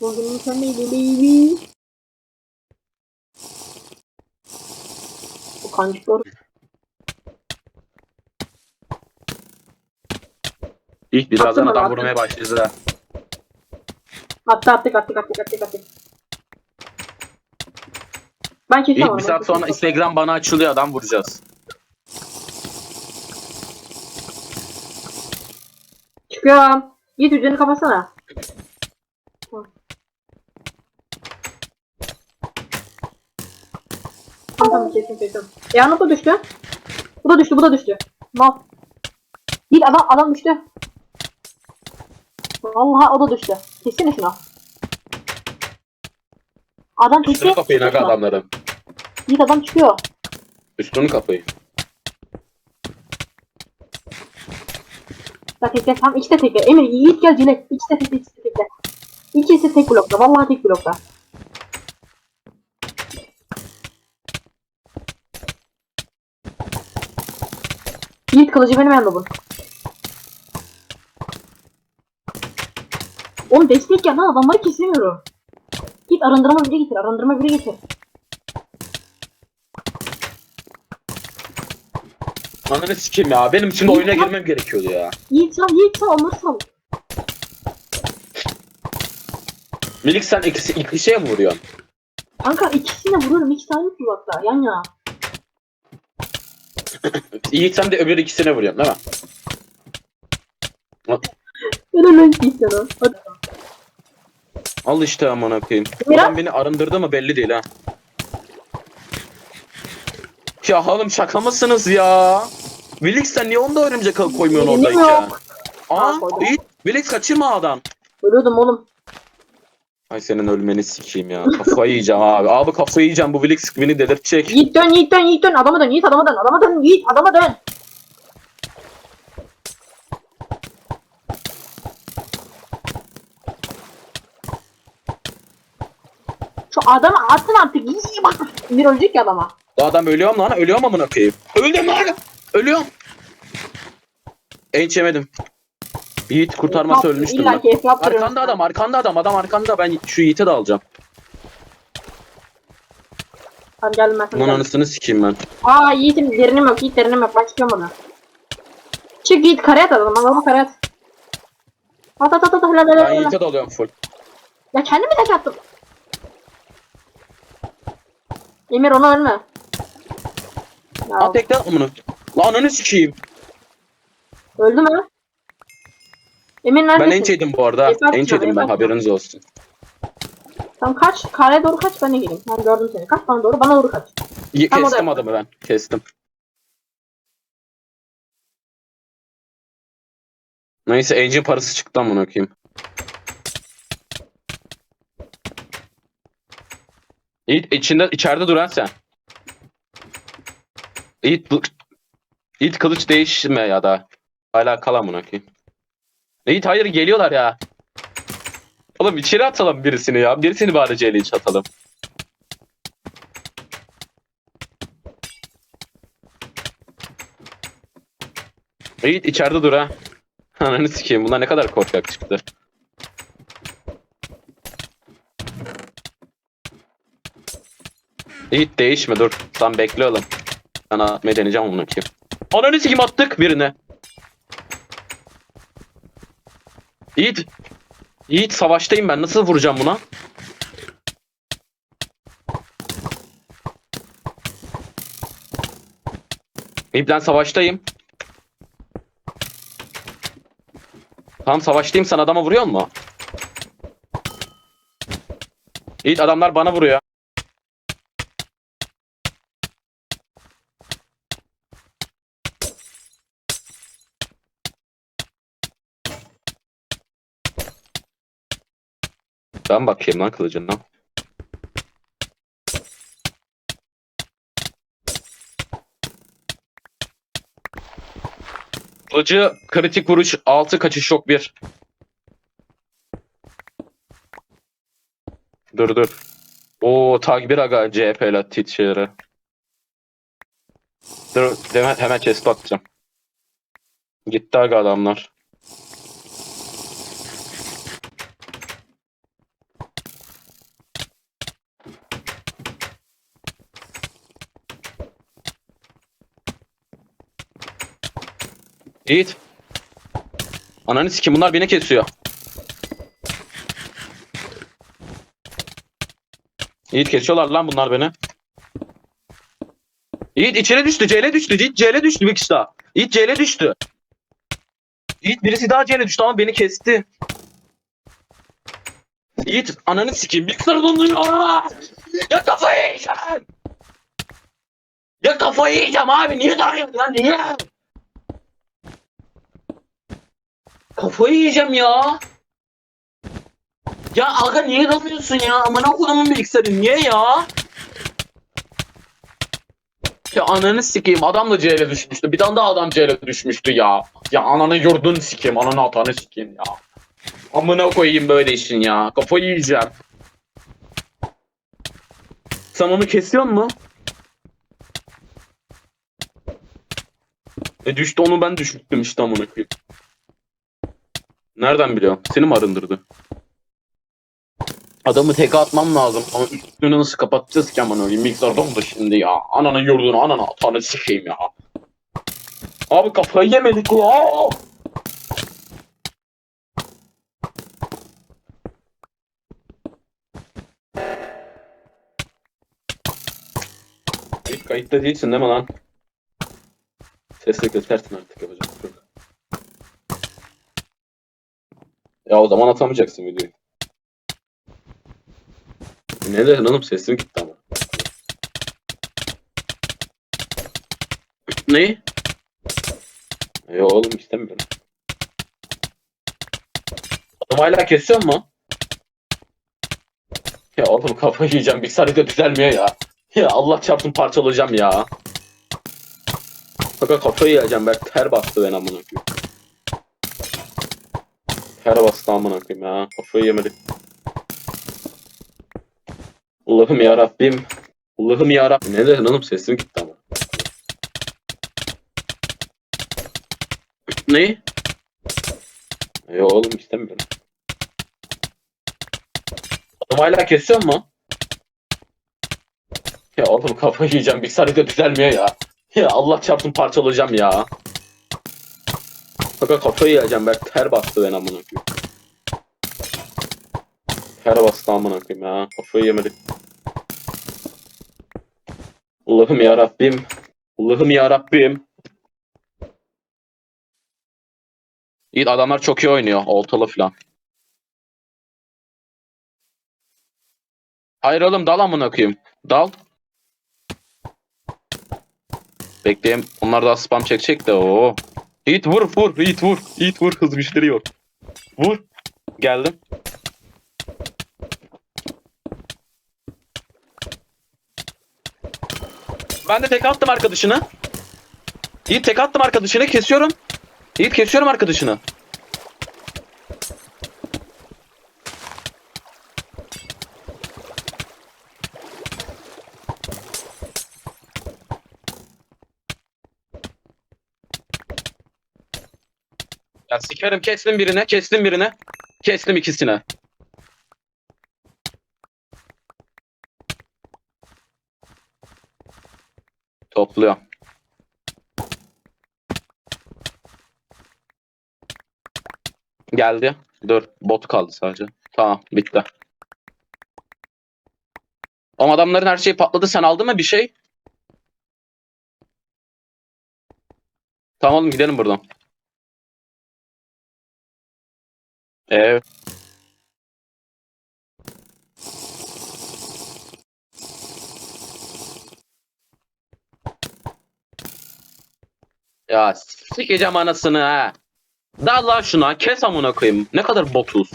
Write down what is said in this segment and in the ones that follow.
Bugün mükemmel baby. Bu kancıklar. İlk birazdan adam attın? vurmaya başladı ha. Attı attık attık attık attık attık. Ben keseceğim İlk bir saat sonra. Instagram bana açılıyor adam vuracağız. Çıkıyorum. Git üzerini kapatsana. Tamam kesin kesin. Yanlış da düştü. Bu da düştü bu da düştü. Mal. Git adam adam düştü. Vallahi o da düştü. Kessene şunu. Adam Üstünü kesin. kapayın aga adamların. Git adam çıkıyor. Üstünü kapayın. Bak tekle tam ikisi de tekle. Emir Yiğit gel Cilek. İkisi de tekle ikisi de tekle. İkisi tek blokta. Vallahi tek blokta. Kılıcı benim yanımda bu. Oğlum destek ya lan adamları kesemiyorum. Git arındırma biri getir. Arındırma biri getir. Ananı sikeyim ya. Benim şimdi oyuna girmem gerekiyordu ya. Yiğit sal Yiğit sal onları sal. Milik sen ikisi, iki şeye mi vuruyorsun? Kanka ikisini de vuruyorum. İki tane yok hatta yan yana. İyi sen de öbür ikisine vuruyorsun değil mi? Ben öyle Yiğit. Hadi. Al işte amına koyayım. Ulan beni arındırdı mı belli değil ha. Ya oğlum şaka mısınız ya? Milik sen niye onda örümcek koymuyorsun Benim oradayken? yok. Aa, Ha, koydum. Milik kaçırma adam. Ölüyordum oğlum. Ay senin ölmeni sikeyim ya. Kafayı yiyeceğim abi. Abi kafayı yiyeceğim. Bu Wilix beni delirtecek. Yiğit dön Yiğit dön Yiğit dön. Adama dön Yiğit adama dön. Adama dön Yiğit adama dön. Şu adamı atın artık. İyi bak. Bir ölecek ya adama. Bu adam ölüyor mu lan? Ölüyor mu amına koyayım? Öldüm lan. Ölüyorum. Enç yemedim. Yiğit kurtarması Eflap, ölmüştüm ben. duruyor. Arkanda adam, arkanda adam, adam arkanda. Ben şu Yiğit'e de alacağım. Hadi geldim ben sana. Bunun geldim. anasını sikeyim ben. Aa Yiğit'im derinim yok. Yiğit derinim yok. Ben çıkıyorum ona. Çık Yiğit kareye at adamı. Adamı kareye at. At at at at. Helal helal Ben helal. Yiğit'e de alıyorum full. Ya kendimi tek attım. Emir ona ölme. Ya, at bunu. Lan ananı sikeyim. öldü mü? Emir Ben enç yedim bu arada. Enç canım, yedim ben haberiniz olsun. Tamam kaç. Kareye doğru kaç ben de geleyim. Ben gördüm seni. Kaç bana doğru bana doğru kaç. Ye- Tam Kestim adamı ben. Kestim. Neyse engine parası çıktı amına koyayım. Yiğit içinde içeride duran sen. Yiğit bu- Yiğit kılıç değişme ya da. Hala kal amına koyayım. Yiğit hayır geliyorlar ya. Oğlum içeri atalım birisini ya. Birisini bari CL iç atalım. Yiğit içeride dur ha. Ananı sikeyim bunlar ne kadar korkak çıktı. Yiğit değişme dur. Sen bekle oğlum. Ben atmayı deneyeceğim onu kim. Ananı sikeyim attık birine. Yiğit. Yiğit savaştayım ben nasıl vuracağım buna? Yiğit ben savaştayım. Tamam savaştayım sen adama vuruyor mu? Yiğit adamlar bana vuruyor. Ben bakayım lan kılıcından. Kılıcı kritik vuruş 6 kaçış yok 1. Dur dur. Oo 1 aga CHP ile teacher'ı. Dur hemen, hemen chest atacağım. Gitti aga adamlar. Yiğit. Ananı sikim bunlar beni kesiyor. Yiğit kesiyorlar lan bunlar beni. Yiğit içeri düştü. CL düştü. Yiğit CL düştü bir kişi daha. Yiğit CL düştü. Yiğit birisi daha CL düştü ama beni kesti. Yiğit ananı sikeyim. Bilgisayar donuyor. Ya kafayı yiyeceğim. Ya kafayı yiyeceğim abi. Niye darıyorsun lan? Niye? Kafayı yiyeceğim ya. Ya aga niye dalıyorsun ya? Amına kodumun bilgisayarı niye ya? Ya ananı sikeyim adam da CL'e düşmüştü. Bir tane daha adam CL'e düşmüştü ya. Ya ananı yurdunu sikeyim. Ananı atanı sikeyim ya. Amına koyayım böyle işin ya. Kafayı yiyeceğim. Sen onu kesiyor mu? E düştü onu ben düşürttüm işte amına koyayım. Nereden biliyorsun? Seni mi arındırdı? Adamı teke atmam lazım ama üstünü nasıl kapatacağız ki aman öyle miktar dondu şimdi ya. Ananın yurdunu ananı atanı sikeyim ya. Abi kafayı yemedik ya. Kayıtta değilsin değil mi lan? Sesle kesersin artık yapacak Ya o zaman atamayacaksın videoyu. Ne dedin oğlum sesim gitti ama. Ne? Ya oğlum istemiyorum. Adam hala kesiyor mu? Ya oğlum kafayı yiyeceğim. Bir sarıda düzelmiyor ya. Ya Allah çarpsın parçalayacağım ya. Fakat kafayı yiyeceğim. Ben ter bastı ben amına koyayım. Ter bastı amına koyayım ya. Kafayı yemedik. Allah'ım ya Rabbim. Allah'ım ya Rabbim. Ne dedin oğlum sesim gitti ama. Ne? Ya oğlum istemiyorum. Adam hala kesiyor mu? Ya oğlum kafayı yiyeceğim. Bir sarıda düzelmiyor ya. Ya Allah çarpsın parçalayacağım ya. Fakat kafayı yiyeceğim. Ben ter bastı ben amına koyayım. Ter bastı amına koyayım ya. Kafayı yemedik. Allah'ım ya Rabbim. Allah'ım ya Rabbim. İyi adamlar çok iyi oynuyor. Oltalı falan. Hayır oğlum dal amına koyayım. Dal. Bekleyeyim. Onlar daha spam çekecek de o. Yiğit vur vur. Yiğit vur. Yiğit vur. Hız güçleri yok. Vur. Geldim. Ben de tek attım arkadaşını. Yiğit tek attım arkadaşını. Kesiyorum. Yiğit kesiyorum arkadaşını. Ya sikerim kestim birine, kestim birine. Kestim ikisine. Topluyor. Geldi. Dur. Bot kaldı sadece. Tamam. Bitti. Ama adamların her şeyi patladı. Sen aldın mı bir şey? Tamam oğlum gidelim buradan. Evet. Ya sikeceğim anasını ha. Dal lan şuna kes amına koyayım. Ne kadar botuz.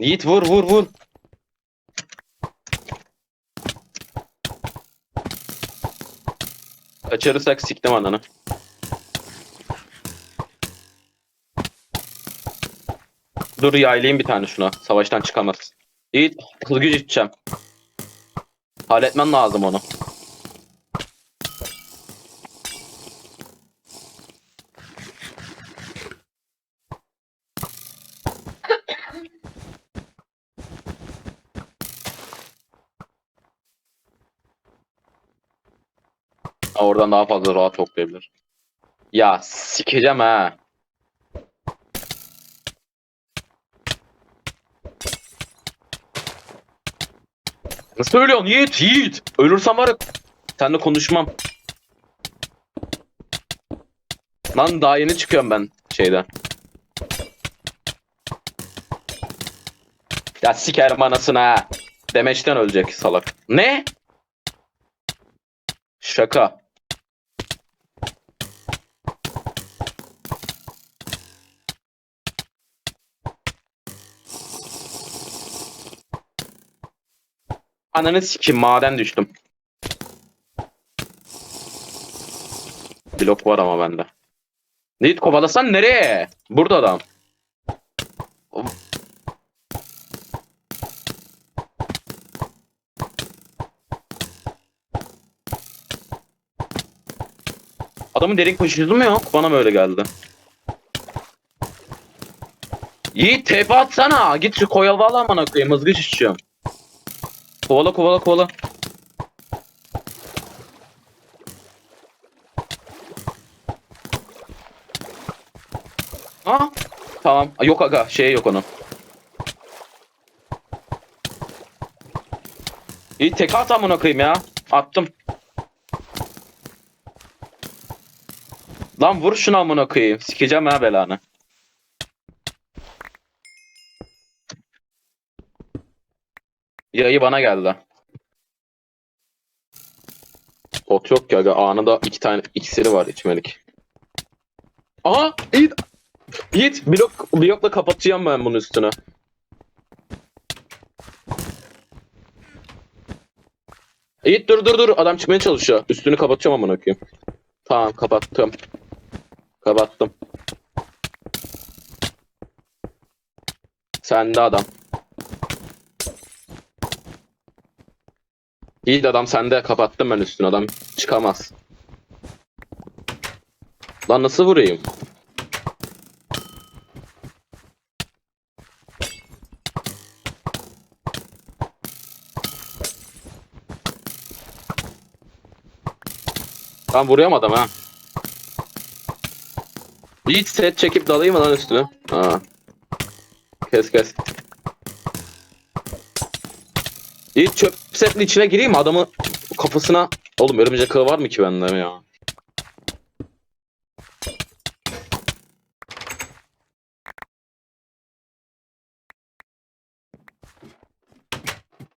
Yiğit vur vur vur. Kaçırırsak siktim ananı. Dur yaylayayım bir tane şuna. Savaştan çıkamaz. Yiğit hız güç içeceğim. Halletmen lazım onu. Oradan daha fazla rahat toplayabilir. Ya sikeceğim ha. Nasıl ölüyorsun Yiğit Yiğit? Ölürsem var ya seninle konuşmam. Lan daha yeni çıkıyorum ben şeyden. Ya sikerim anasına. Demeçten ölecek salak. Ne? Şaka. Ananı sikim maden düştüm. Blok var ama bende. Neyit kovalasan nereye? Burada adam. Adamın derin koşusu mu yok? Bana mı öyle geldi? Yiğit tepe atsana. Git şu koyalı amına koyayım. Hızlı şişiyorum. Kovala kovala kovala. Ha? Tamam. Yok aga. Şey yok onun. İyi tek at amına koyayım ya. Attım. Lan vur şunu amına koyayım. Sikeceğim ha belanı. Yayı bana geldi. Pot yok ki aga. Anında iki tane iksiri var içmelik. Aha! Yiğit! Yiğit! Blok, blokla kapatacağım ben bunun üstüne. Yiğit dur dur dur. Adam çıkmaya çalışıyor. Üstünü kapatacağım amına koyayım. Tamam kapattım. Kapattım. Sende adam. İyi de adam sende kapattım ben üstünü adam çıkamaz. Lan nasıl vurayım? Tam vuruyorum adam ha. Hiç set çekip dalayım lan üstüne? Ha. Kes kes. Hiç çöp setin içine gireyim? Adamı kafasına... Oğlum örümcek ağı var mı ki bende ya?